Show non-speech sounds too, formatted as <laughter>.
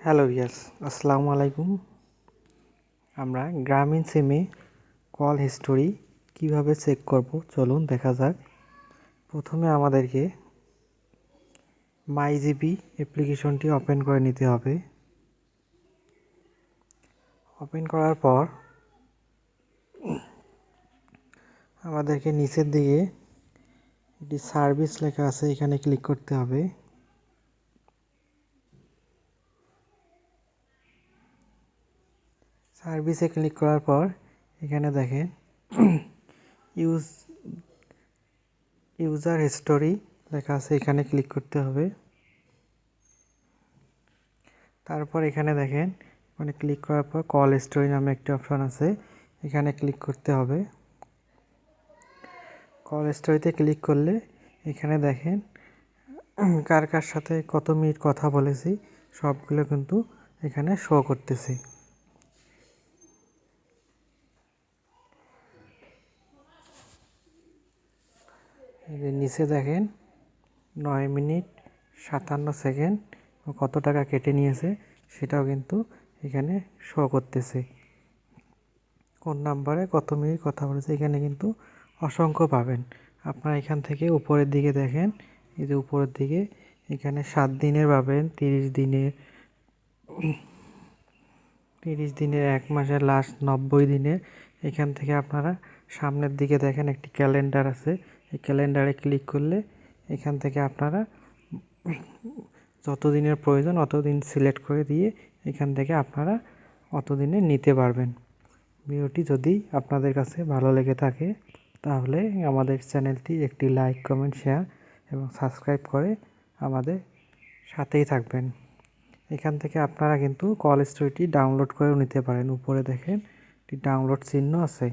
Hello ইয়াস আসসালামু আলাইকুম। আমরা গ্রামীণ সিমে কল হিস্টোরি কীভাবে চেক করব চলুন দেখা যাক। প্রথমে আমাদেরকে মাই জিবি অ্যাপ্লিকেশনটি ওপেন করে নিতে হবে। ওপেন করার পর আমাদেরকে নিচের দিকে একটি সার্ভিস লেখা আছে, এখানে ক্লিক করতে হবে। সার্ভিসে ক্লিক করার পর এখানে দেখেন <clears throat> ইউজ ইউজার হিস্টোরি লেখা আছে, এখানে ক্লিক করতে হবে। তারপর এখানে দেখেন মানে ক্লিক করার পর কল স্টোরি নামে একটি অপশন আছে, এখানে ক্লিক করতে হবে। কল স্টোরিতে ক্লিক করলে এখানে দেখেন, <clears throat> কার কার সাথে কত মিনিট কথা বলেছি, সবগুলো কিন্তু এখানে শো করতেছে। যে নিচে দেখেন, নয় মিনিট সাতান্ন সেকেন্ড কত টাকা কেটে নিয়েছে সেটাও কিন্তু এখানে শো করতেছে। কোন নাম্বারে কত মিনিট কথা বলেছে এখানে কিন্তু অসংখ্য পাবেন। আপনারা এখান থেকে উপরের দিকে দেখেন, এই যে উপরের দিকে এখানে সাত দিনের পাবেন, তিরিশ দিনের তিরিশ দিনের, এক মাসের লাস্ট নব্বই দিনের। এখান থেকে আপনারা সামনের দিকে দেখেন একটি ক্যালেন্ডার আছে এই ক্যালেন্ডারে ক্লিক করলে এখান থেকে আপনারা যত দিনের প্রয়োজন অত দিন সিলেক্ট করে দিয়ে এখান থেকে আপনারা অত দিনে নিতে পারবেন। ভিডিওটি যদি আপনাদের কাছে ভালো লেগে থাকে, তাহলে আমাদের চ্যানেলটি একটি লাইক, কমেন্ট, শেয়ার এবং সাবস্ক্রাইব করে আমাদের সাথেই থাকবেন। এখান থেকে আপনারা কিন্তু কল স্টোরিটি ডাউনলোড করেও নিতে পারেন। উপরে দেখেন একটি ডাউনলোড চিহ্ন আছে।